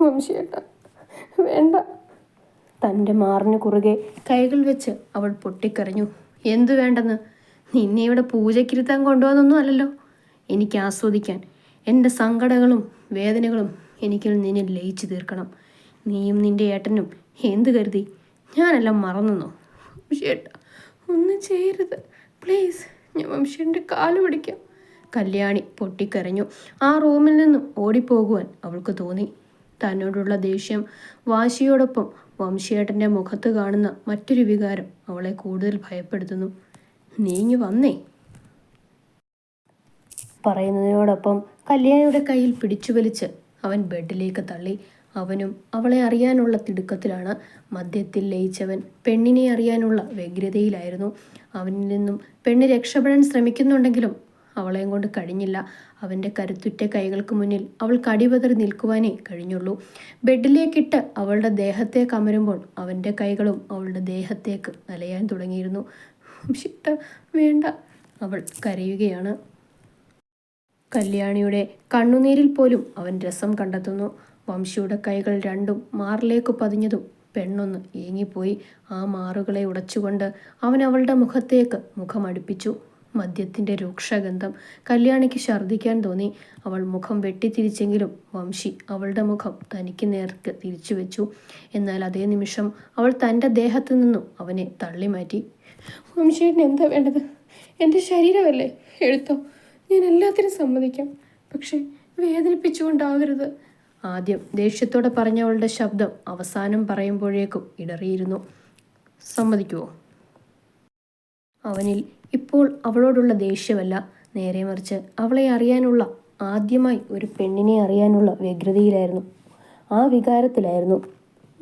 വംശിയേട്ട വേണ്ട. തന്റെ മാറിന് കുറുകെ കൈകൾ വെച്ച് അവൾ പൊട്ടിക്കറിഞ്ഞു എന്തു വേണ്ടെന്ന്? നിന്നെ ഇവിടെ പൂജക്കിരുത്താൻ കൊണ്ടുവന്നൊന്നും അല്ലല്ലോ. എനിക്ക് ആസ്വദിക്കാൻ. എന്റെ സങ്കടങ്ങളും വേദനകളും എനിക്ക് നിന്നെ ലയിച്ചു തീർക്കണം. നീയും നിന്റെ ഏട്ടനും എന്ത് കരുതി? ഞാനെല്ലാം മറന്നോ വംശിയേട്ട ഒന്നും ചെയ്യരുത്. പ്ലീസ് ഞാൻ വംശിയുടെ കാൽ പിടിക്കാം. കല്യാണി പൊട്ടിക്കരഞ്ഞു. ആ റൂമിൽ നിന്നും ഓടിപ്പോകുവാൻ അവൾക്ക് തോന്നി. തന്നോടുള്ള ദേഷ്യം വാശിയോടൊപ്പം വംശിയേട്ടന്റെ മുഖത്ത് കാണുന്ന മറ്റൊരു വികാരം അവളെ കൂടുതൽ ഭയപ്പെടുത്തുന്നു. നീങ്ങി വന്നേ. പറയുന്നതിനോടൊപ്പം കല്യാണിയുടെ കയ്യിൽ പിടിച്ചു വലിച്ച് അവൻ ബെഡിലേക്ക് തള്ളി. അവനും അവളെ അറിയാനുള്ള തിടുക്കത്തിലാണ് മദ്യത്തിൽ ലയിച്ചവൻ. പെണ്ണിനെ അറിയാനുള്ള വ്യഗ്രതയിലായിരുന്നു. അവനിൽ നിന്നും പെണ്ണ് രക്ഷപ്പെടാൻ ശ്രമിക്കുന്നുണ്ടെങ്കിലും അവളെയും കൊണ്ട് കഴിഞ്ഞില്ല. അവന്റെ കരുത്തുറ്റ കൈകൾക്ക് മുന്നിൽ അവൾ കടിപതറി നിൽക്കുവാനേ കഴിഞ്ഞുള്ളൂ. ബെഡിലേക്കിട്ട് അവളുടെ ദേഹത്തെ കമരുമ്പോൾ അവന്റെ കൈകളും അവളുടെ ദേഹത്തേക്ക് അലയാൻ തുടങ്ങിയിരുന്നു. ഷിട്ട വേണ്ട അവൾ കരയുകയാണ്. കല്യാണിയുടെ കണ്ണുനീരിൽ പോലും അവൻ രസം കണ്ടെത്തുന്നു. വംശിയുടെ കൈകൾ രണ്ടും മാറിലേക്ക് പതിഞ്ഞതും പെണ്ണൊന്ന് ഏങ്ങിപ്പോയി. ആ മാറുകളെ ഉടച്ചുകൊണ്ട് അവൻ അവളുടെ മുഖത്തേക്ക് മുഖമടുപ്പിച്ചു. മദ്യത്തിന്റെ രൂക്ഷഗന്ധം. കല്യാണിക്ക് ഛർദ്ദിക്കാൻ തോന്നി. അവൾ മുഖം വെട്ടിത്തിരിച്ചെങ്കിലും വംശി അവളുടെ മുഖം തനിക്ക് നേർക്ക് തിരിച്ചു വെച്ചു. എന്നാൽ അതേ നിമിഷം അവൾ തന്റെ ദേഹത്തു നിന്നും അവനെ തള്ളി മാറ്റി വംശിയേട്ടന് എന്താ വേണ്ടത്? എന്റെ ശരീരമല്ലേ? എഴുത്തോ? ഞാൻ എല്ലാത്തിനും സമ്മതിക്കാം. പക്ഷേ വേദനിപ്പിച്ചുകൊണ്ടാകരുത്. ആദ്യം ദേഷ്യത്തോടെ പറഞ്ഞവളുടെ ശബ്ദം അവസാനം പറയുമ്പോഴേക്കും ഇടറിയിരുന്നു. സമ്മതിക്കുമോ അവനിൽ ഇപ്പോൾ അവളോടുള്ള ദേഷ്യമല്ല. നേരെ മറിച്ച് അവളെ അറിയാനുള്ള ആദ്യമായി ഒരു പെണ്ണിനെ അറിയാനുള്ള വ്യഗ്രതയിലായിരുന്നു. ആ വികാരത്തിലായിരുന്നു.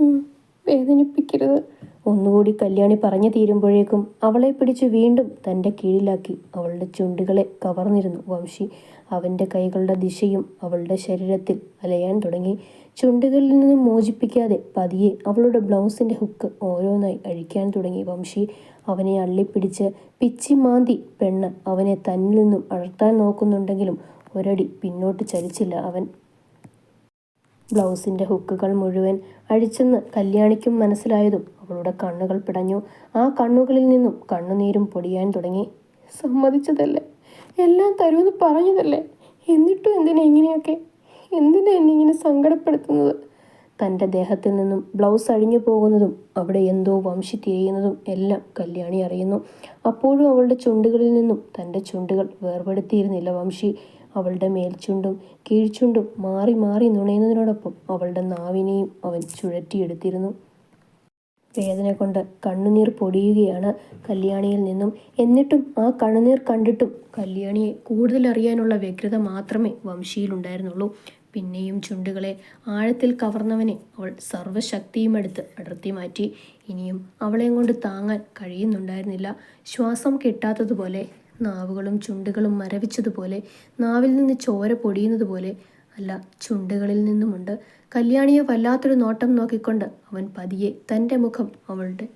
"ഉം, വേദനിപ്പിക്കരുത്. ഒന്നുകൂടി കല്യാണി പറഞ്ഞു തീരുമ്പോഴേക്കും അവളെ പിടിച്ച് വീണ്ടും തന്റെ കീഴിലാക്കി അവളുടെ ചുണ്ടുകളെ കവർന്നിരുന്നു വംശി. അവന്റെ കൈകളുടെ ദിശയും അവളുടെ ശരീരത്തിൽ അലയാൻ തുടങ്ങി. ചുണ്ടുകളിൽ നിന്നും മോചിപ്പിക്കാതെ പതിയെ അവളുടെ ബ്ലൗസിന്റെ ഹുക്ക് ഓരോന്നായി അഴിക്കാൻ തുടങ്ങി വംശി. അവനെ അള്ളിപ്പിടിച്ച് പിച്ചി മാന്തി പെണ്ണ് അവനെ തന്നിൽ നിന്നും അഴർത്താൻ നോക്കുന്നുണ്ടെങ്കിലും ഒരടി പിന്നോട്ട് ചലിച്ചില്ല അവൻ. ബ്ലൗസിന്റെ ഹുക്കുകൾ മുഴുവൻ അഴിച്ചെന്ന് കല്യാണിക്കും മനസ്സിലായതും അവളുടെ കണ്ണുകൾ പിടഞ്ഞു. ആ കണ്ണുകളിൽ നിന്നും കണ്ണുനീരും പൊടിയാൻ തുടങ്ങി. സമ്മതിച്ചതല്ലേ? എല്ലാം തരുമെന്ന് പറഞ്ഞതല്ലേ? എന്നിട്ടും എന്തിനാ ഇങ്ങനെയൊക്കെ? എന്തിനാ എന്നെ ഇങ്ങനെ സങ്കടപ്പെടുത്തുന്നത്? തന്റെ ദേഹത്തിൽ നിന്നും ബ്ലൗസ് അഴിഞ്ഞു പോകുന്നതും അവിടെ എന്തോ വംശി തിരിയുന്നതും എല്ലാം കല്യാണി അറിയുന്നു. അപ്പോഴും അവളുടെ ചുണ്ടുകളിൽ നിന്നും തന്റെ ചുണ്ടുകൾ വേർപെടുത്തിയിരുന്നില്ല വംശി. അവളുടെ മേൽച്ചുണ്ടും കീഴ്ച്ചുണ്ടും മാറി മാറി നുണയുന്നതിനോടൊപ്പം അവളുടെ നാവിനെയും അവൻ ചുഴറ്റിയെടുത്തിരുന്നു. വേദന കൊണ്ട് കണ്ണുനീർ പൊടിയുകയാണ് കല്യാണിയിൽ നിന്നും. എന്നിട്ടും ആ കണ്ണുനീർ കണ്ടിട്ടും കല്യാണിയെ കൂടുതൽ അറിയാനുള്ള വ്യഗ്രത മാത്രമേ വംശിയിലുണ്ടായിരുന്നുള്ളൂ. പിന്നെയും ചുണ്ടുകളെ ആഴത്തിൽ കവർന്നവനെ അവൾ സർവശക്തിയും എടുത്ത് അടർത്തി മാറ്റി. ഇനിയും അവളെയും കൊണ്ട് താങ്ങാൻ കഴിയുന്നുണ്ടായിരുന്നില്ല. ശ്വാസം കിട്ടാത്തതുപോലെ നാവുകളും ചുണ്ടുകളും മരവിച്ചതുപോലെ നാവിൽ നിന്ന് ചോര പൊടിയുന്നത് പോലെ അല്ല ചുണ്ടുകളിൽ നിന്നുമുണ്ട്. കല്യാണിയെ വല്ലാത്തൊരു നോട്ടം നോക്കിക്കൊണ്ട് അവൻ പതിയെ തന്റെ മുഖം അവളുടെ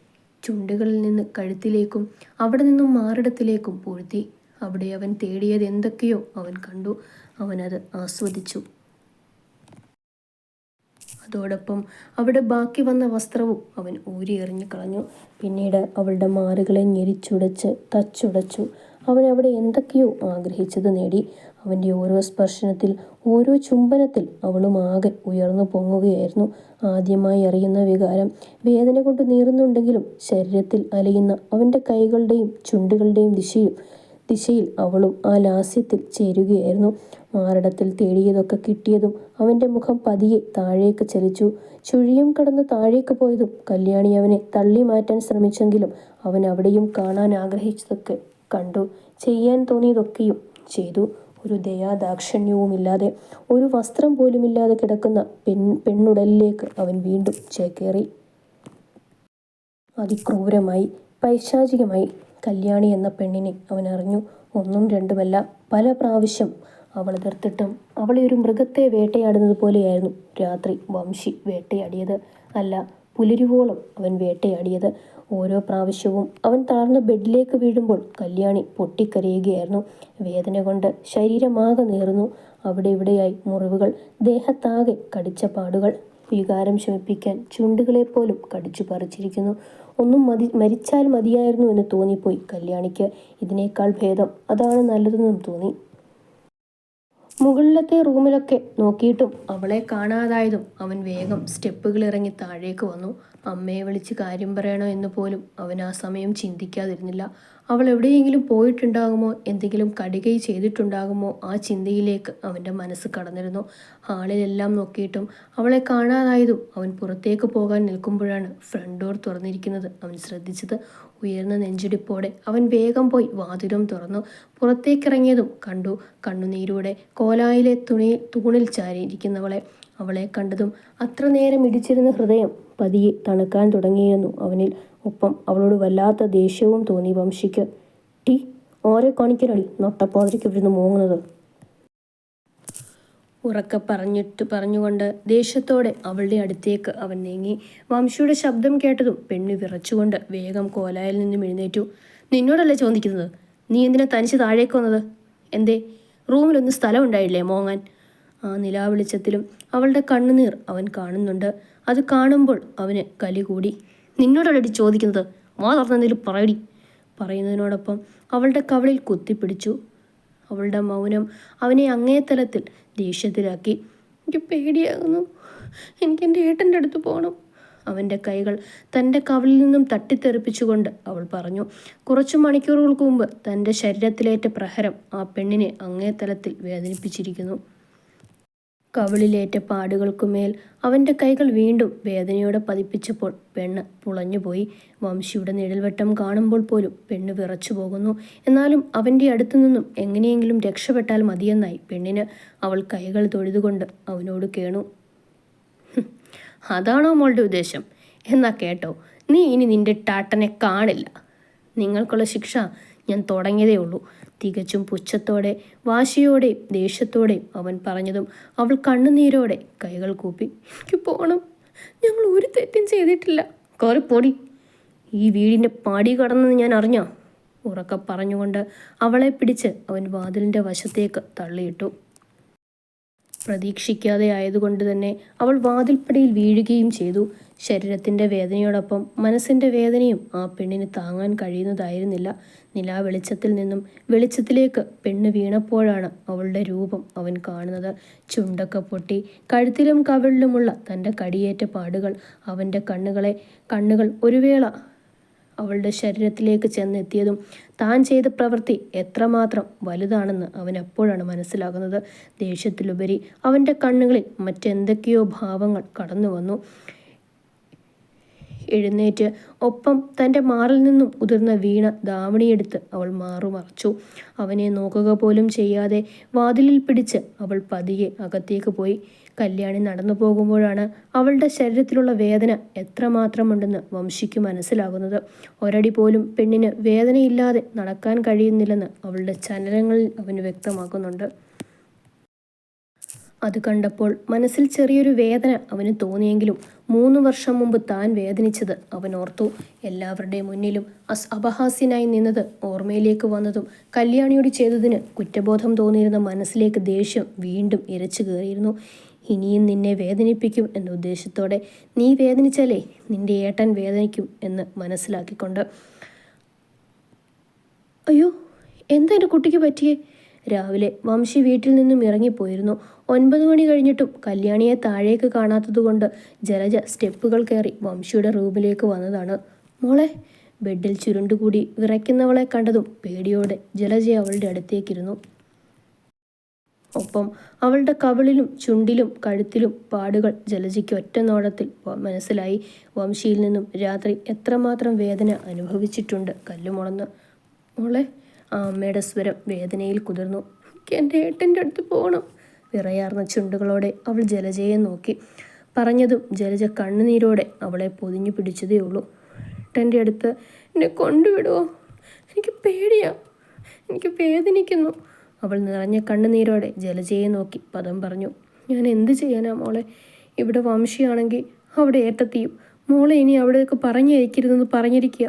ചുണ്ടുകളിൽ നിന്ന് കഴുത്തിലേക്കും അവിടെ നിന്നും മാറിടത്തിലേക്കും പൂഴ്ത്തി. അവിടെ അവൻ തേടിയത് എന്തൊക്കെയോ അവൻ കണ്ടു. അവനത് ആസ്വദിച്ചു. അതോടൊപ്പം അവിടെ ബാക്കി വന്ന വസ്ത്രവും അവൻ ഊരി എറിഞ്ഞു കളഞ്ഞു. പിന്നീട് അവളുടെ മാറുകളെ ഞെരിച്ചുടച്ച് തച്ചുടച്ചു. അവൻ അവിടെ എന്തൊക്കെയോ ആഗ്രഹിച്ചത് നേടി. അവന്റെ ഓരോ സ്പർശനത്തിൽ ഓരോ ചുംബനത്തിൽ അവളും ആകെ ഉയർന്നു പൊങ്ങുകയായിരുന്നു. ആദ്യമായി അറിയുന്ന വികാരം വേദന കൊണ്ട് നീറുന്നുണ്ടെങ്കിലും ശരീരത്തിൽ അലയുന്ന അവന്റെ കൈകളുടെയും ചുണ്ടുകളുടെയും ദിശയും ദിശയിൽ അവളും ആ ലാസ്യത്തിൽ ചേരുകയായിരുന്നു. മാറിടത്തിൽ തേടിയതൊക്കെ കിട്ടിയതും അവന്റെ മുഖം പതിയെ താഴേക്ക് ചലിച്ചു. ചുഴിയും കടന്ന് താഴേക്ക് പോയതും കല്യാണി അവനെ തള്ളി മാറ്റാൻ ശ്രമിച്ചെങ്കിലും അവൻ അവിടെയും കാണാൻ ആഗ്രഹിച്ചതൊക്കെ കണ്ടു. ചെയ്യാൻ തോന്നിയതൊക്കെയും ചെയ്തു. ഒരു ദയാദാക്ഷിണ്യവുമില്ലാതെ ഒരു വസ്ത്രം പോലുമില്ലാതെ കിടക്കുന്ന പെൺ പെണ്ണുടലിലേക്ക് അവൻ വീണ്ടും ചേക്കേറി. അതിക്രൂരമായി പൈശാചികമായി കല്യാണി എന്ന പെണ്ണിനെ അവൻ അറിഞ്ഞു. ഒന്നും രണ്ടുമല്ല പല പ്രാവശ്യം അവൾ എതിർത്തിട്ടും അവളെ ഒരു മൃഗത്തെ വേട്ടയാടുന്നത് പോലെയായിരുന്നു രാത്രി വംശി വേട്ടയാടിയത്. അല്ല പുലരുവോളം അവൻ വേട്ടയാടിയത്. ഓരോ പ്രാവശ്യവും അവൻ തളർന്ന് ബെഡിലേക്ക് വീഴുമ്പോൾ കല്യാണി പൊട്ടിക്കരയുകയായിരുന്നു. വേദന കൊണ്ട് ശരീരമാകെ നേർന്നു. അവിടെ ഇവിടെയായി മുറിവുകൾ ദേഹത്താകെ കടിച്ച പാടുകൾ. വികാരം ശമിപ്പിക്കാൻ ചുണ്ടുകളെപ്പോലും കടിച്ചു പറിച്ചിരിക്കുന്നു. ഒന്നും മതി മരിച്ചാൽ മതിയായിരുന്നു എന്ന് തോന്നിപ്പോയി കല്യാണിക്ക്. ഇതിനേക്കാൾ ഭേദം അതാണ് നല്ലതെന്നും തോന്നി. മുകളിലത്തെ റൂമിലൊക്കെ നോക്കിയിട്ടും അവളെ കാണാതായതും അവൻ വേഗം സ്റ്റെപ്പുകൾ ഇറങ്ങി താഴേക്ക് വന്നു. അമ്മയെ വിളിച്ച് കാര്യം പറയണോ എന്ന് പോലും അവൻ ആ സമയം ചിന്തിക്കാതിരുന്നില്ല. അവൾ എവിടെയെങ്കിലും പോയിട്ടുണ്ടാകുമോ? എന്തെങ്കിലും കടുകൈ ചെയ്തിട്ടുണ്ടാകുമോ? ആ ചിന്തയിലേക്ക് അവന്റെ മനസ്സ് കടന്നിരുന്നു. ഹാളിലെല്ലാം നോക്കിയിട്ടും അവളെ കാണാതായതും അവൻ പുറത്തേക്ക് പോകാൻ നിൽക്കുമ്പോഴാണ് ഫ്രണ്ട് ഡോർ തുറന്നിരിക്കുന്നത്. അവൻ ശ്രദ്ധിച്ചത് ഉയർന്ന നെഞ്ചിടിപ്പോടെ അവൻ വേഗം പോയി വാതിലും തുറന്നു പുറത്തേക്കിറങ്ങിയതും കണ്ടു കണ്ണുനീരൂടെ കോലായിലെ തുണി തൂണിൽ ചാരിയിരിക്കുന്നവളെ അവളെ കണ്ടതും അത്ര നേരം ഇടിച്ചിരുന്ന ഹൃദയം പതിയെ തണുക്കാൻ തുടങ്ങിയിരുന്നു. അവനിൽ ഒപ്പം അവളോട് വല്ലാത്ത ദേഷ്യവും തോന്നി വംശിക്ക്. ടി ഓരെ കാണിക്കനടി നൊട്ടപ്പോതിരിക്ക് ഇവിടുന്ന് മൂങ്ങുന്നത്. ഉറക്കെ പറഞ്ഞിട്ട് പറഞ്ഞുകൊണ്ട് ദേഷ്യത്തോടെ അവളുടെ അടുത്തേക്ക് അവൻ നീങ്ങി. വംശിയുടെ ശബ്ദം കേട്ടതും പെണ്ണു വിറച്ചുകൊണ്ട് വേഗം കോലായിൽ നിന്നും എഴുന്നേറ്റു. നിന്നോടല്ലേ ചോദിക്കുന്നത്? നീ എന്തിനാ തനിച്ച് താഴേക്ക് വന്നത്? എന്തേ റൂമിലൊന്നും സ്ഥലം ഉണ്ടായില്ലേ മോങ്ങാൻ? ആ നിലാവെളിച്ചത്തിലും അവളുടെ കണ്ണുനീർ അവൻ കാണുന്നുണ്ട്. അത് കാണുമ്പോൾ അവന് കലി കൂടി. നിന്നോടല്ലടി ചോദിക്കുന്നത്. വാ തുറന്നെന്തെങ്കിലും പറയടി പറയുന്നതിനോടൊപ്പം അവളുടെ കവളിൽ കുത്തിപ്പിടിച്ചു. അവളുടെ മൗനം അവനെ അങ്ങേ തലത്തിൽ ദേഷ്യത്തിലാക്കി. എനിക്ക് പേടിയാകുന്നു. എനിക്ക് എന്റെ ഏട്ടന്റെ അടുത്ത് പോകണം. അവന്റെ കൈകൾ തന്റെ കവളിൽ നിന്നും തട്ടിത്തെറിപ്പിച്ചുകൊണ്ട് അവൾ പറഞ്ഞു. കുറച്ചു മണിക്കൂറുകൾക്ക് മുമ്പ് തന്റെ ശരീരത്തിലേറ്റ പ്രഹരം ആ പെണ്ണിനെ അങ്ങേ തലത്തിൽ വേദനിപ്പിച്ചിരിക്കുന്നു. കവിളിലേറ്റ പാടുകൾക്കുമേൽ അവന്റെ കൈകൾ വീണ്ടും വേദനയോടെ പതിപ്പിച്ചപ്പോൾ പെണ്ണ് പുളഞ്ഞുപോയി. വംശിയുടെ നിഴൽവട്ടം കാണുമ്പോൾ പോലും പെണ്ണ് വിറച്ചു പോകുന്നു. എന്നാലും അവന്റെ അടുത്തു നിന്നും എങ്ങനെയെങ്കിലും രക്ഷപ്പെട്ടാൽ മതിയെന്നായി പെണ്ണിന് അവൾ കൈകൾ തൊഴുതുകൊണ്ട് അവനോട് കേണു. അതാണോ മോളുടെ ഉദ്ദേശം? എന്നാ കേട്ടോ നീ ഇനി നിന്റെ ടാട്ടനെ കാണില്ല. നിങ്ങൾക്കുള്ള ശിക്ഷ ഞാൻ തുടങ്ങിയതേ ഉള്ളൂ തികച്ചും പുച്ഛത്തോടെ വാശിയോടെയും ദേഷ്യത്തോടെയും അവൻ പറഞ്ഞതും അവൾ കണ്ണുനീരോടെ കൈകൾ കൂപ്പി എനിക്ക് പോകണം ഞങ്ങൾ ഒരു തെറ്റും ചെയ്തിട്ടില്ല. കയറിപ്പോടി ഈ വീടിന്റെ പടി കടന്നെന്ന് ഞാൻ അറിഞ്ഞോ? ഉറക്കെ പറഞ്ഞുകൊണ്ട് അവളെ പിടിച്ച് അവൻ വാതിലിന്റെ വശത്തേക്ക് തള്ളിയിട്ടു. പ്രതീക്ഷിക്കാതെ ആയതുകൊണ്ട് തന്നെ അവൾ വാതിൽപ്പടിയിൽ വീഴുകയും ചെയ്തു. ശരീരത്തിന്റെ വേദനയോടൊപ്പം മനസ്സിന്റെ വേദനയും ആ പെണ്ണിന് താങ്ങാൻ കഴിയുന്നതായിരുന്നില്ല. നിലാ വെളിച്ചത്തിൽ നിന്നും വെളിച്ചത്തിലേക്ക് പെണ്ണ് വീണപ്പോഴാണ് അവളുടെ രൂപം അവൻ കാണുന്നത്. ചുണ്ടൊക്കെ പൊട്ടി കഴുത്തിലും കവിളിലുമുള്ള തന്റെ കടിയേറ്റ പാടുകൾ അവന്റെ കണ്ണുകളെ കണ്ണുകൾ ഒരു വേള അവളുടെ ശരീരത്തിലേക്ക് ചെന്നെത്തിയതും താൻ ചെയ്ത പ്രവൃത്തി എത്രമാത്രം വലുതാണെന്ന് അവൻ അപ്പോഴാണ് മനസ്സിലാകുന്നത്. ദേഷ്യത്തിലുപരി അവന്റെ കണ്ണുകളിൽ മറ്റെന്തൊക്കെയോ ഭാവങ്ങൾ കടന്നു വന്നു എഴുന്നേറ്റ് ഒപ്പം തന്റെ മാറിൽ നിന്നും ഉതിർന്ന വീണ ധാവണിയെടുത്ത് അവൾ മാറുമറച്ചു. അവനെ നോക്കുക പോലും ചെയ്യാതെ വാതിലിൽ പിടിച്ച് അവൾ പതിയെ അകത്തേക്ക് പോയി. കല്യാണി നടന്നു പോകുമ്പോഴാണ് അവളുടെ ശരീരത്തിലുള്ള വേദന എത്രമാത്രമുണ്ടെന്ന് വംശിക്ക് മനസ്സിലാകുന്നത്. ഒരടി പോലും പെണ്ണിന് വേദനയില്ലാതെ നടക്കാൻ കഴിയുന്നില്ലെന്ന് അവളുടെ ചലനങ്ങളിൽ അവന് വ്യക്തമാക്കുന്നുണ്ട്. അത് കണ്ടപ്പോൾ മനസ്സിൽ ചെറിയൊരു വേദന അവന് തോന്നിയെങ്കിലും മൂന്ന് വർഷം മുമ്പ് താൻ വേദനിച്ചത് അവൻ ഓർത്തു. എല്ലാവരുടെയും മുന്നിലും അസ് അപഹാസ്യനായി നിന്നത് ഓർമ്മയിലേക്ക് വന്നതും കല്യാണിയോട് ചെയ്തതിന് കുറ്റബോധം തോന്നിയിരുന്ന മനസ്സിലേക്ക് ദേഷ്യം വീണ്ടും ഇരച്ചു കയറിയിരുന്നു. ഇനിയും നിന്നെ വേദനിപ്പിക്കും എന്ന ഉദ്ദേശത്തോടെ നീ വേദനിച്ചാലേ നിന്റെ ഏട്ടൻ വേദനിക്കും എന്ന് മനസ്സിലാക്കിക്കൊണ്ട് അയ്യോ എന്താ എന്റെ കുട്ടിക്ക് പറ്റിയേ? രാവിലെ വംശി വീട്ടിൽ നിന്നും ഇറങ്ങിപ്പോയിരുന്നു. ഒൻപത് മണി കഴിഞ്ഞിട്ടും കല്യാണിയെ താഴേക്ക് കാണാത്തതുകൊണ്ട് ജലജ സ്റ്റെപ്പുകൾ കയറി വംശിയുടെ റൂമിലേക്ക് വന്നതാണ്. മോളെ ബെഡിൽ ചുരുണ്ടുകൂടി വിറയ്ക്കുന്നവളെ കണ്ടതും പേടിയോടെ ജലജ അവളുടെ അടുത്തേക്കിരുന്നു. ഒപ്പം അവളുടെ കവളിലും ചുണ്ടിലും കഴുത്തിലും പാടുകൾ ജലജയ്ക്ക് ഒറ്റ നോട്ടത്തിൽ മനസ്സിലായി. വംശിയിൽ നിന്നും രാത്രി എത്രമാത്രം വേദന അനുഭവിച്ചിട്ടുണ്ട്. കല്ലുമുളന്ന് മോളെ ആ അമ്മയുടെ സ്വരം വേദനയിൽ കുതിർന്നു. "എനിക്ക് എന്റെ ഏട്ടന്റെ അടുത്ത് പോകണം വിറയാർന്ന ചുണ്ടുകളോടെ അവൾ ജലജയെ നോക്കി. പറഞ്ഞതും ജലജ കണ്ണുനീരോടെ അവളെ പൊതിഞ്ഞു പിടിച്ചതേ ഉള്ളൂ. ഏട്ടന്റെ അടുത്ത് എന്നെ കൊണ്ടുവിടുമോ എനിക്ക് പേടിയാ. എനിക്ക് വേദനിക്കുന്നു. അവൾ നിറഞ്ഞ കണ്ണുനീരോടെ ജലജയെ നോക്കി പദം പറഞ്ഞു ഞാൻ എന്ത് ചെയ്യാനാ മോളെ? ഇവിടെ വംശിയാണെങ്കിൽ അവിടെ ഏട്ടത്തിയും മോളെ ഇനി അവിടേക്ക് പറഞ്ഞയക്കരുതെന്ന് പറഞ്ഞിരിക്കുക.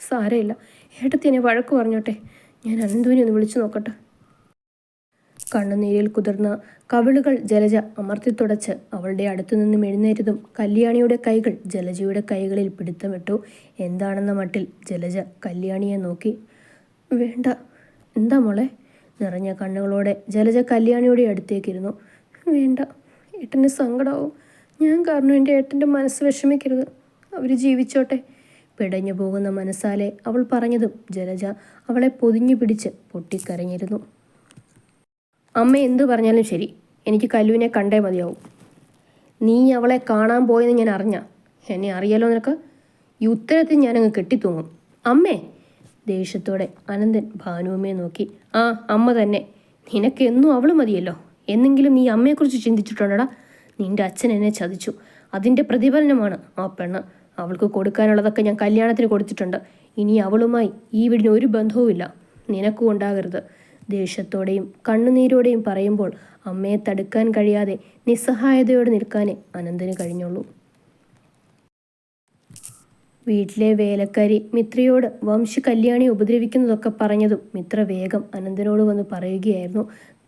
സാരമില്ല ഏട്ടത്തി എന്നെ വഴക്ക് പറഞ്ഞോട്ടെ. ഞാൻ അനന്തുവിനെ ഒന്ന് വിളിച്ചു നോക്കട്ടെ. കണ്ണുനീരിൽ കുതിർന്ന കവിളുകൾ ജലജ അമർത്തി അമർത്തിത്തുടച്ച് അവളുടെ അടുത്തു നിന്നും എഴുന്നേറ്റതും കല്യാണിയുടെ കൈകൾ ജലജയുടെ കൈകളിൽ പിടുത്തമിട്ടു. എന്താണെന്ന മട്ടിൽ ജലജ കല്യാണിയെ നോക്കി വേണ്ട എന്താ മോളെ? നിറഞ്ഞ കണ്ണുകളോടെ ജലജ കല്യാണിയുടെ അടുത്തേക്കിരുന്നു. വേണ്ട ഏട്ടന് സങ്കടമാവും ഞാൻ കാരണം എന്റെ ഏട്ടന്റെ മനസ്സ് വിഷമിക്കരുത്. അവർ ജീവിച്ചോട്ടെ. പിടഞ്ഞു പോകുന്ന മനസ്സാലെ അവൾ പറഞ്ഞതും ജലജ അവളെ പൊതിഞ്ഞു പിടിച്ച് പൊട്ടിക്കരഞ്ഞിരുന്നു. അമ്മ എന്തു പറഞ്ഞാലും ശരി. എനിക്ക് കല്ലുവിനെ കണ്ടേ മതിയാവും. നീ അവളെ കാണാൻ പോയെന്ന് ഞാൻ അറിഞ്ഞ? എന്നെ അറിയാലോ നിനക്ക്? ഈ ഉത്തരത്തിൽ ഞാനങ്ങ് കെട്ടിത്തൂങ്ങും. അമ്മേ! ദേഷ്യത്തോടെ അനന്തൻ ഭാനുവമ്മയെ നോക്കി ആ അമ്മ തന്നെ. നിനക്ക് എന്നും അവൾ മതിയല്ലോ. എന്നെങ്കിലും നീ അമ്മയെക്കുറിച്ച് ചിന്തിച്ചിട്ടുണ്ടടാ? നിന്റെ അച്ഛൻ എന്നെ ചതിച്ചു. അതിന്റെ പ്രതിഫലനമാണ് ആ പെണ്ണ്. അവൾക്ക് കൊടുക്കാനുള്ളതൊക്കെ ഞാൻ കല്യാണത്തിന് കൊടുത്തിട്ടുണ്ട്. ഇനി അവളുമായി ഈ വീടിന് ഒരു ബന്ധവുമില്ല. നിനക്കും ഉണ്ടാകരുത്. ദേഷ്യത്തോടെയും കണ്ണുനീരോടെയും പറയുമ്പോൾ അമ്മയെ തടുക്കാൻ കഴിയാതെ നിസ്സഹായതയോടെ നിൽക്കാനേ അനന്തന് കഴിഞ്ഞുള്ളൂ. വീട്ടിലെ വേലക്കാരി മിത്രയോട് വംശി ഉപദ്രവിക്കുന്നതൊക്കെ പറഞ്ഞതും മിത്ര വേഗം അനന്തനോട് വന്ന് പറയുകയായിരുന്നു.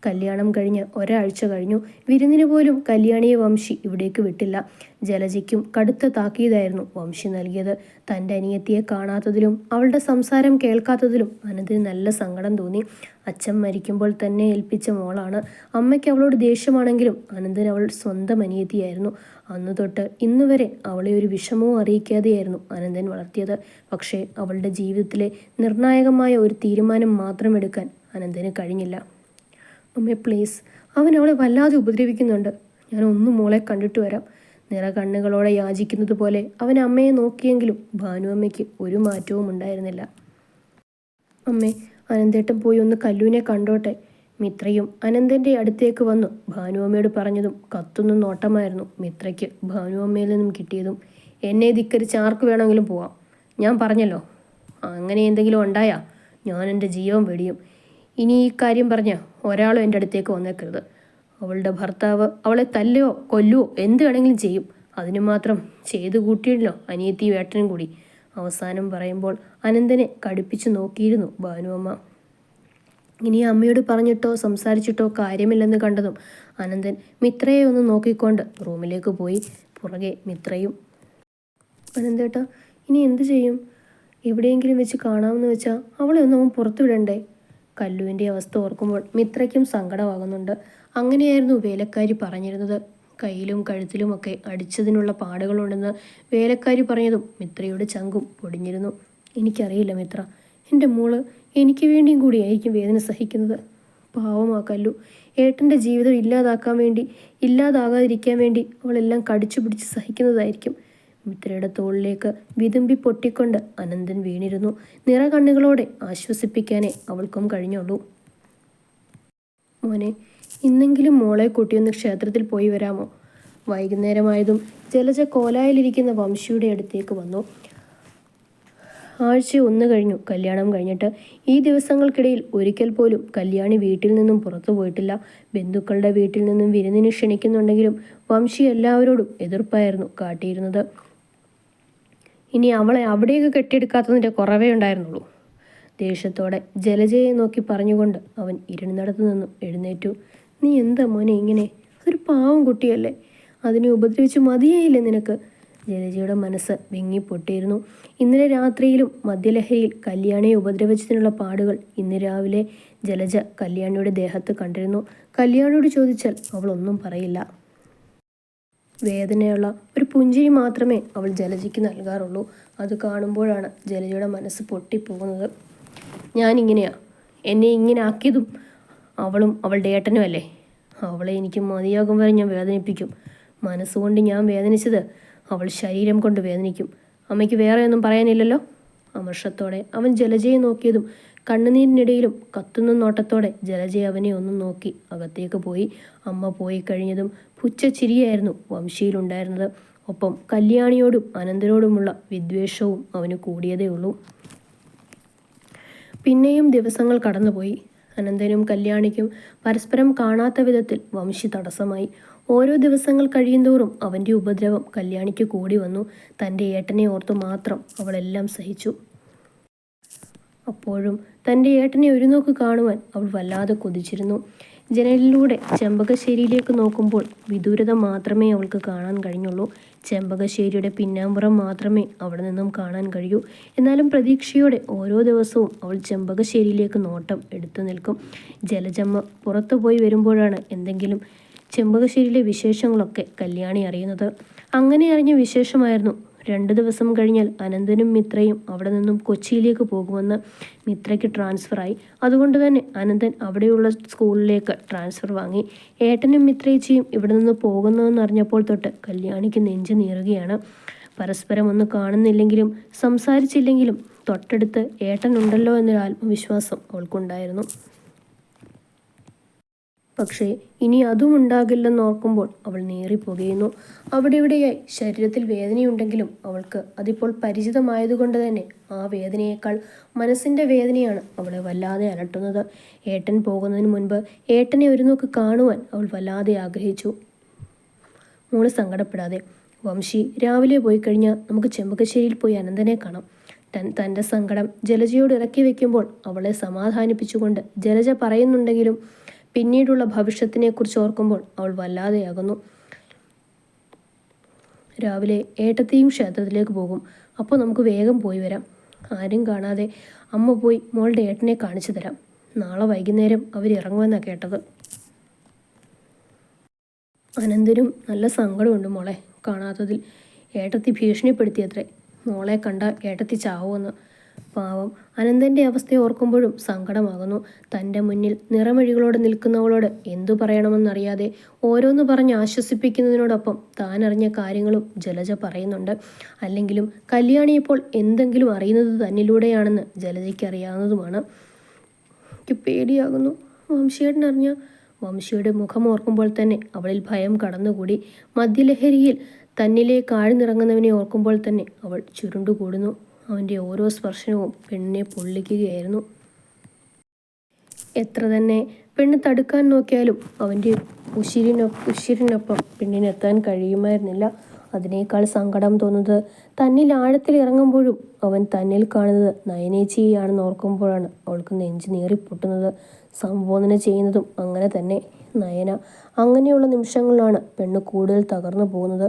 കല്യാണം കഴിഞ്ഞ് ഒരാഴ്ച കഴിഞ്ഞു. വിരുന്നിന് പോലും കല്യാണിയെ വംശി ഇവിടേക്ക് വിട്ടില്ല. ജലജയ്ക്കും കടുത്ത താക്കീതായിരുന്നു വംശി നൽകിയത്. തന്റെ അനിയത്തിയെ കാണാത്തതിലും അവളുടെ സംസാരം കേൾക്കാത്തതിലും അനന്തിന് നല്ല സങ്കടം തോന്നി. അച്ഛൻ മരിക്കുമ്പോൾ തന്നെ ഏൽപ്പിച്ച മോളാണ്. അമ്മയ്ക്ക് അവളോട് ദേഷ്യമാണെങ്കിലും അനന്തന് അവൾ സ്വന്തം അനിയത്തിയായിരുന്നു. അന്നു തൊട്ട് ഇന്നുവരെ അവളെ ഒരു വിഷമവും അറിയിക്കാതെയായിരുന്നു അനന്തൻ വളർത്തിയത്. പക്ഷേ അവളുടെ ജീവിതത്തിലെ നിർണായകമായ ഒരു തീരുമാനം മാത്രം എടുക്കാൻ അനന്തന് കഴിഞ്ഞില്ല. അമ്മേ പ്ലീസ് അവൻ അവളെ വല്ലാതെ ഉപദ്രവിക്കുന്നുണ്ട്. ഞാൻ ഒന്നും മോളെ കണ്ടിട്ട് വരാം. നിറ കണ്ണുകളോടെ യാചിക്കുന്നത് പോലെ അവൻ അമ്മയെ നോക്കിയെങ്കിലും ഭാനുവമ്മയ്ക്ക് ഒരു മാറ്റവും ഉണ്ടായിരുന്നില്ല. അമ്മേ അനന്തേട്ടൻ പോയി ഒന്ന് കല്ലുവിനെ കണ്ടോട്ടെ. മിത്രയും അനന്തന്റെ അടുത്തേക്ക് വന്നു. ഭാനുവമ്മയോട് പറഞ്ഞതും കത്തുന്ന നോട്ടമായിരുന്നു മിത്രയ്ക്ക് ഭാനുവമ്മയിൽ നിന്നും കിട്ടിയതും. എന്നെ ധിക്കരിച്ച് ആർക്ക് വേണമെങ്കിലും പോവാം. ഞാൻ പറഞ്ഞല്ലോ അങ്ങനെ എന്തെങ്കിലും ഉണ്ടായാ ഞാൻ എന്റെ ജീവൻ വെടിയും. ഇനി ഈ കാര്യം പറഞ്ഞ ഒരാളും എന്റെ അടുത്തേക്ക് വന്നേക്കരുത്. അവളുടെ ഭർത്താവ് അവളെ തല്ലുകയോ കൊല്ലുവോ എന്ത് വേണമെങ്കിലും ചെയ്യും. അതിനു മാത്രം ചെയ്തു കൂട്ടിയല്ലോ അനിയത്തി വേട്ടനും കൂടി. അവസാനം പറയുമ്പോൾ അനന്തനെ കടുപ്പിച്ചു നോക്കിയിരുന്നു ഭാനുവമ്മ ഇനി അമ്മയോട് പറഞ്ഞിട്ടോ സംസാരിച്ചിട്ടോ കാര്യമില്ലെന്ന് കണ്ടതും അനന്തൻ മിത്രയെ ഒന്ന് നോക്കിക്കൊണ്ട് റൂമിലേക്ക് പോയി. പുറകെ മിത്രയും അനന്തേട്ടാ ഇനി എന്ത് ചെയ്യും? എവിടെയെങ്കിലും വെച്ച് കാണാമെന്ന് വെച്ചാൽ അവളെ ഒന്നും അവൻ പുറത്തു വിടണ്ടേ കല്ലുവിന്റെ അവസ്ഥ ഓർക്കുമ്പോൾ മിത്രയ്ക്കും സങ്കടമാകുന്നുണ്ട്. അങ്ങനെയായിരുന്നു വേലക്കാരി പറഞ്ഞിരുന്നത്. കയ്യിലും കഴുത്തിലുമൊക്കെ അടിച്ചതിനുള്ള പാടുകളുണ്ടെന്ന് വേലക്കാരി പറഞ്ഞതും മിത്രയുടെ ചങ്കും പൊടിഞ്ഞിരുന്നു. എനിക്കറിയില്ല മിത്ര. എന്റെ മോൾ എനിക്ക് വേണ്ടിയും കൂടിയായിരിക്കും വേദന സഹിക്കുന്നത്. പാവമാ കല്ലു. ഏട്ടന്റെ ജീവിതം ഇല്ലാതാക്കാൻ വേണ്ടി ഇല്ലാതാകാതിരിക്കാൻ വേണ്ടി അവളെല്ലാം കടിച്ചു പിടിച്ച് സഹിക്കുന്നതായിരിക്കും. മിത്രയുടെ തോളിലേക്ക് വിതുമ്പി പൊട്ടിക്കൊണ്ട് അനന്തൻ വീണിരുന്നു. നിറകണ്ണുകളോടെ ആശ്വസിപ്പിക്കാനേ അവൾക്കും കഴിഞ്ഞുള്ളൂ. മോനെ ഇന്നെങ്കിലും മോളെ കൂട്ടിയൊന്ന് ക്ഷേത്രത്തിൽ പോയി വരാമോ? വൈകുന്നേരമായതും ജലജ കോലായിലിരിക്കുന്ന വംശിയുടെ അടുത്തേക്ക് വന്നു. ആഴ്ച ഒന്ന് കഴിഞ്ഞു. കല്യാണം കഴിഞ്ഞിട്ട് ഈ ദിവസങ്ങൾക്കിടയിൽ ഒരിക്കൽ പോലും കല്യാണി വീട്ടിൽ നിന്നും പുറത്തു പോയിട്ടില്ല. ബന്ധുക്കളുടെ വീട്ടിൽ നിന്നും വിരുന്നിന് ക്ഷണിക്കുന്നുണ്ടെങ്കിലും വംശി എല്ലാവരോടും എതിർപ്പായിരുന്നു കാട്ടിയിരുന്നത്. ഇനി അവളെ അവിടെയൊക്കെ കെട്ടിയെടുക്കാത്തതിന്റെ കുറവേ ഉണ്ടായിരുന്നുള്ളൂ. ദേഷ്യത്തോടെ ജലജയെ നോക്കി പറഞ്ഞുകൊണ്ട് അവൻ ഇരുന്നിടത്തു നിന്നും എഴുന്നേറ്റു. നീ എന്താ മോനെ ഇങ്ങനെ? ഒരു പാവം കുട്ടിയല്ലേ? അതിനെ ഉപദ്രവിച്ച് മതിയായില്ലേ നിനക്ക്? ജലജയുടെ മനസ്സ് വിങ്ങി പൊട്ടിയിരുന്നു ഇന്നലെ രാത്രിയിലും മദ്യലഹരിയിൽ കല്യാണിയെ ഉപദ്രവിച്ചതിനുള്ള പാടുകൾ ഇന്ന് രാവിലെ ജലജ കല്യാണിയുടെ ദേഹത്ത് കണ്ടിരുന്നു. കല്യാണിയോട് ചോദിച്ചാൽ അവളൊന്നും പറയില്ല. വേദനയുള്ള ഒരു പുഞ്ചിരി മാത്രമേ അവൾ ജലജയ്ക്ക് നൽകാറുള്ളൂ. അത് കാണുമ്പോഴാണ് ജലജയുടെ മനസ്സ് പൊട്ടിപ്പോകുന്നത്. ഞാനിങ്ങനെയാ. എന്നെ ഇങ്ങനെ ആക്കിയതും അവളും അവളുടെ ഏട്ടനും അല്ലേ? അവളെ എനിക്ക് മതിയാകും വരെ ഞാൻ വേദനിപ്പിക്കും. മനസ്സുകൊണ്ട് ഞാൻ വേദനിച്ചത് അവൾ ശരീരം കൊണ്ട് വേദനിക്കും. അമ്മയ്ക്ക് വേറെ ഒന്നും പറയാനില്ലല്ലോ? അമർഷത്തോടെ അവൻ ജലജയെ നോക്കിയതും കണ്ണുനീരിനിടയിലും കത്തുന്ന നോട്ടത്തോടെ ജലജയെ അവനെ ഒന്നും നോക്കി അകത്തേക്ക് പോയി. അമ്മ പോയി കഴിഞ്ഞതും പുച്ഛച്ചിരിയായിരുന്നു വംശിയിലുണ്ടായിരുന്നത് ഒപ്പം കല്യാണിയോടും അനന്തരോടുമുള്ള വിദ്വേഷവും അവന് കൂടിയതേ ഉള്ളൂ. പിന്നെയും ദിവസങ്ങൾ കടന്നുപോയി. അനന്തനും കല്യാണിക്കും പരസ്പരം കാണാത്ത വിധത്തിൽ വംശി തടസ്സമായി. ഓരോ ദിവസങ്ങൾ കഴിയുന്തോറും അവന്റെ ഉപദ്രവം കല്യാണിക്ക് കൂടി വന്നു. തന്റെ ഏട്ടനെ ഓർത്തു മാത്രം അവളെല്ലാം സഹിച്ചു. അപ്പോഴും തന്റെ ഏട്ടനെ ഒരു നോക്ക് കാണുവാൻ അവൾ വല്ലാതെ കൊതിച്ചിരുന്നു. ജനലിലൂടെ ചെമ്പകശ്ശേരിയിലേക്ക് നോക്കുമ്പോൾ വിദൂരത മാത്രമേ അവൾക്ക് കാണാൻ കഴിഞ്ഞുള്ളൂ. ചെമ്പകശ്ശേരിയുടെ പിന്നാമ്പുറം മാത്രമേ അവിടെ നിന്നും കാണാൻ കഴിയൂ. എന്നാലും പ്രതീക്ഷയോടെ ഓരോ ദിവസവും അവൾ ചെമ്പകശ്ശേരിയിലേക്ക് നോട്ടം എടുത്തു നിൽക്കും. ജലജമ്മ പുറത്തു പോയി വരുമ്പോഴാണ് എന്തെങ്കിലും ചെമ്പകശ്ശേരിയിലെ വിശേഷങ്ങളൊക്കെ കല്യാണി അറിയുന്നത്. അങ്ങനെ അറിഞ്ഞ വിശേഷമായിരുന്നു രണ്ട് ദിവസം കഴിഞ്ഞാൽ അനന്തനും മിത്രയും അവിടെ നിന്നും കൊച്ചിയിലേക്ക് പോകുമെന്ന് മിത്രയ്ക്ക് ട്രാൻസ്ഫറായി. അതുകൊണ്ട് തന്നെ അനന്തൻ അവിടെയുള്ള സ്കൂളിലേക്ക് ട്രാൻസ്ഫർ വാങ്ങി. ഏട്ടനും മിത്രയച്ചിയും ഇവിടെ നിന്ന് പോകുന്നതെന്ന് അറിഞ്ഞപ്പോൾ തൊട്ട് കല്യാണിക്ക് നെഞ്ചു നീറുകയാണ്. പരസ്പരം ഒന്ന് കാണുന്നില്ലെങ്കിലും സംസാരിച്ചില്ലെങ്കിലും തൊട്ടടുത്ത് ഏട്ടനുണ്ടല്ലോ എന്നൊരു ആത്മവിശ്വാസം അവൾക്കുണ്ടായിരുന്നു. പക്ഷേ ഇനി അതും ഉണ്ടാകില്ലെന്ന് ഓർക്കുമ്പോൾ അവൾ നേറിപ്പുകയുന്നു. അവിടെ ഇവിടെയായി ശരീരത്തിൽ വേദനയുണ്ടെങ്കിലും അവൾക്ക് അതിപ്പോൾ പരിചിതമായതുകൊണ്ട് തന്നെ ആ വേദനയേക്കാൾ മനസ്സിന്റെ വേദനയാണ് അവളെ വല്ലാതെ അലട്ടുന്നത്. ഏട്ടൻ പോകുന്നതിന് മുൻപ് ഏട്ടനെ ഒരു നോക്ക് കാണുവാൻ അവൾ വല്ലാതെ ആഗ്രഹിച്ചു. മോൾ സങ്കടപ്പെടാതെ വംശി രാവിലെ പോയി കഴിഞ്ഞാൽ നമുക്ക് ചെമ്പകശ്ശേരിയിൽ പോയി അനന്തനെ കാണാം. തൻ തന്റെ സങ്കടം ജലജയോട് ഇറക്കി വെക്കുമ്പോൾ അവളെ സമാധാനിപ്പിച്ചുകൊണ്ട് ജലജ പറയുന്നുണ്ടെങ്കിലും പിന്നീടുള്ള ഭവിഷ്യത്തിനെക്കുറിച്ച് ഓർക്കുമ്പോൾ അവൾ വല്ലാതെയാകുന്നു. രാവിലെ ഏട്ടത്തെയും ക്ഷേത്രത്തിലേക്ക് പോകും. അപ്പോൾ നമുക്ക് വേഗം പോയി വരാം. ആരും കാണാതെ അമ്മ പോയി മോളുടെ ഏട്ടനെ കാണിച്ചു തരാം. നാളെ വൈകുന്നേരം അവരിറങ്ങുമെന്നാണ് കേട്ടത്. അനന്തനും നല്ല സങ്കടമുണ്ട് മോളെ. കാണാത്തതിൽ ഏട്ടത്തി ഭീഷണിപ്പെടുത്തിയത്രേ. മോളെ കണ്ട ഏട്ടത്തി ചാവുമെന്ന്. പാവം. അനന്തന്റെ അവസ്ഥ ഓർക്കുമ്പോഴും സങ്കടമാകുന്നു. തന്റെ മുന്നിൽ നിറമൊഴികളോട് നിൽക്കുന്നവളോട് എന്തു പറയണമെന്നറിയാതെ ഓരോന്ന് പറഞ്ഞ് ആശ്വസിപ്പിക്കുന്നതിനോടൊപ്പം താൻ അറിഞ്ഞ കാര്യങ്ങളും ജലജ പറയുന്നുണ്ട്. അല്ലെങ്കിലും കല്യാണി ഇപ്പോൾ എന്തെങ്കിലും അറിയുന്നത് തന്നിലൂടെയാണെന്ന് ജലജയ്ക്ക് അറിയാവുന്നതുമാണ് എനിക്ക് പേടിയാകുന്നു. വംശിയേട്ടൻ അറിഞ്ഞ വംശിയുടെ മുഖം ഓർക്കുമ്പോൾ തന്നെ അവളിൽ ഭയം കടന്നുകൂടി. മദ്യലഹരിയിൽ തന്നിലേക്ക് ആഴ്ന്നിറങ്ങുന്നവനെ ഓർക്കുമ്പോൾ തന്നെ അവൾ ചുരുണ്ടുകൂടുന്നു. അവന്റെ ഓരോ സ്പർശനവും പെണ്ണിനെ പൊള്ളിക്കുകയായിരുന്നു. എത്ര തന്നെ പെണ്ണ് തടുക്കാൻ നോക്കിയാലും അവന്റെ ഉശിരിനൊ ഉശിരിനൊപ്പം പെണ്ണിനെത്താൻ കഴിയുമായിരുന്നില്ല. അതിനേക്കാൾ സങ്കടം തോന്നുന്നത് തന്നിൽ ആഴത്തിൽ ഇറങ്ങുമ്പോഴും അവൻ തന്നിൽ കാണുന്നത് നയനേച്ചിയാണെന്ന് ഓർക്കുമ്പോഴാണ് അവൾക്ക് നെഞ്ച് നീറിപ്പൊട്ടുന്നത്. സംബോധന ചെയ്യുന്നതും അങ്ങനെ തന്നെ. നയന അങ്ങനെയുള്ള നിമിഷങ്ങളിലാണ് പെണ്ണ് കൂടുതൽ തകർന്നു പോകുന്നത്.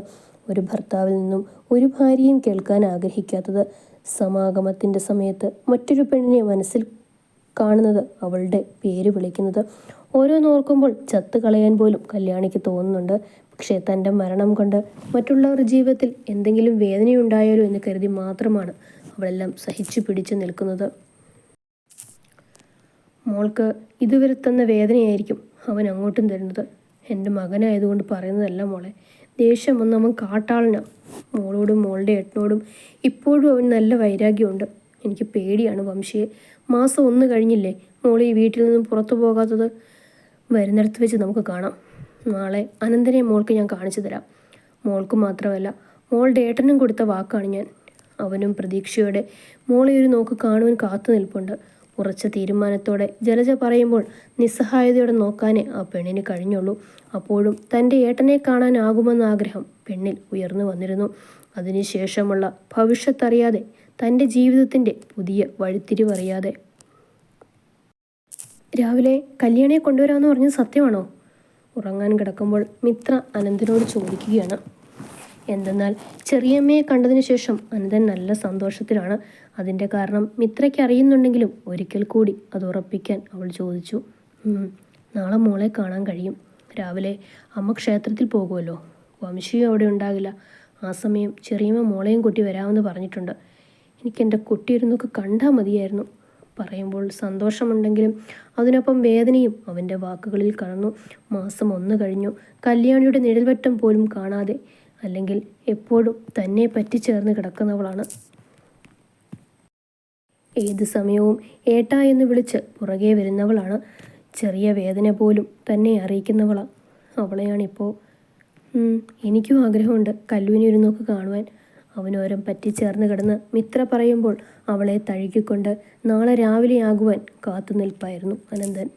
ഒരു ഭർത്താവിൽ നിന്നും ഒരു ഭാര്യയും കേൾക്കാൻ ആഗ്രഹിക്കാത്തത്. സമാഗമത്തിന്റെ സമയത്ത് മറ്റൊരു പെണ്ണിനെ മനസ്സിൽ കാണുന്നത് അവളുടെ പേര് വിളിക്കുന്നത്. ഓരോന്നോർക്കുമ്പോൾ ചത്ത് കളയാൻ പോലും കല്യാണിക്ക് തോന്നുന്നുണ്ട്. പക്ഷേ തന്റെ മരണം കൊണ്ട് മറ്റുള്ളവർ ജീവിതത്തിൽ എന്തെങ്കിലും വേദനയുണ്ടായാലോ എന്ന് കരുതി മാത്രമാണ് അവളെല്ലാം സഹിച്ചു പിടിച്ചു നിൽക്കുന്നത്. മോൾക്ക് ഇതുവരെ തന്ന വേദനയായിരിക്കും അവൻ അങ്ങോട്ടും തരുന്നത് എന്റെ മകനായതുകൊണ്ട് പറയുന്നതല്ല മോളെ. ദേഷ്യം വന്ന്. അവൻ കാട്ടാളനാ മോളോടും മോളുടെ ഏട്ടനോടും ഇപ്പോഴും അവൻ നല്ല വൈരാഗ്യമുണ്ട്. എനിക്ക് പേടിയാണ് വംശിയെ. മാസം ഒന്ന് കഴിഞ്ഞില്ലേ മോൾ ഈ വീട്ടിൽ നിന്നും പുറത്തു പോകാത്തത്? വരുന്നിടത്ത് വെച്ച് നമുക്ക് കാണാം. നാളെ അനന്തനെ മോൾക്ക് ഞാൻ കാണിച്ചു തരാം. മോൾക്ക് മാത്രമല്ല മോളുടെ ഏട്ടനും കൊടുത്ത വാക്കാണ് ഞാൻ. അവനും പ്രതീക്ഷയോടെ മോളെ ഒരു നോക്ക് കാണുവാൻ കാത്തു നിൽപ്പുണ്ട്. ഉറച്ച തീരുമാനത്തോടെ ജലജ പറയുമ്പോൾ നിസ്സഹായതയോടെ നോക്കാനേ ആ പെണ്ണിന് കഴിഞ്ഞുള്ളൂ. അപ്പോഴും തന്റെ ഏട്ടനെ കാണാനാകുമെന്ന ആഗ്രഹം പെണ്ണിൽ ഉയർന്നു വന്നിരുന്നു. അതിനുശേഷമുള്ള ഭവിഷ്യത്തറിയാതെ തന്റെ ജീവിതത്തിന്റെ പുതിയ വഴിത്തിരിവറിയാതെ. രാവിലെ കല്യാണിയെ കൊണ്ടുവരാമെന്ന് പറഞ്ഞത് സത്യമാണോ? ഉറങ്ങാൻ കിടക്കുമ്പോൾ മിത്ര അനന്തിനോട് ചോദിക്കുകയാണ്. എന്തെന്നാൽ ചെറിയമ്മയെ കണ്ടതിന് ശേഷം അനന്തൻ നല്ല സന്തോഷത്തിലാണ്. അതിന്റെ കാരണം മിത്രയ്ക്ക് അറിയുന്നുണ്ടെങ്കിലും ഒരിക്കൽ കൂടി അത് ഉറപ്പിക്കാൻ അവൾ ചോദിച്ചു. നാളെ മോളെ കാണാൻ കഴിയും. രാവിലെ അമ്മ ക്ഷേത്രത്തിൽ പോകുമല്ലോ. വംശിയും അവിടെ ഉണ്ടാകില്ല. ആ സമയം ചെറിയമ്മ മോളെയും കുട്ടി വരാമെന്ന് പറഞ്ഞിട്ടുണ്ട്. എനിക്കെന്റെ കുട്ടി ഇരുന്നൊക്കെ കണ്ടാൽ മതിയായിരുന്നു. പറയുമ്പോൾ സന്തോഷമുണ്ടെങ്കിലും അതിനൊപ്പം വേദനയും അവന്റെ വാക്കുകളിൽ കടന്നു. മാസം ഒന്ന് കഴിഞ്ഞു. കല്യാണിയുടെ നിഴൽവട്ടം പോലും കാണാതെ അല്ലെങ്കിൽ എപ്പോഴും തന്നെ പറ്റിച്ചേർന്ന് കിടക്കുന്നവളാണ്. ഏത് സമയവും ഏട്ട എന്ന് വിളിച്ച് പുറകെ വരുന്നവളാണ്. ചെറിയ വേദന പോലും തന്നെ അറിയിക്കുന്നവളാണ് അവളെയാണിപ്പോൾ എനിക്കും ആഗ്രഹമുണ്ട് കല്ലുവിനെ ഒരു നോക്ക് കാണുവാൻ. അവനോരം പറ്റിച്ചേർന്ന് കിടന്ന് മിത്ര പറയുമ്പോൾ അവളെ തഴുകിക്കൊണ്ട് നാളെ രാവിലെ ആകുവാൻ കാത്തു നിൽപ്പായിരുന്നു അനന്തൻ.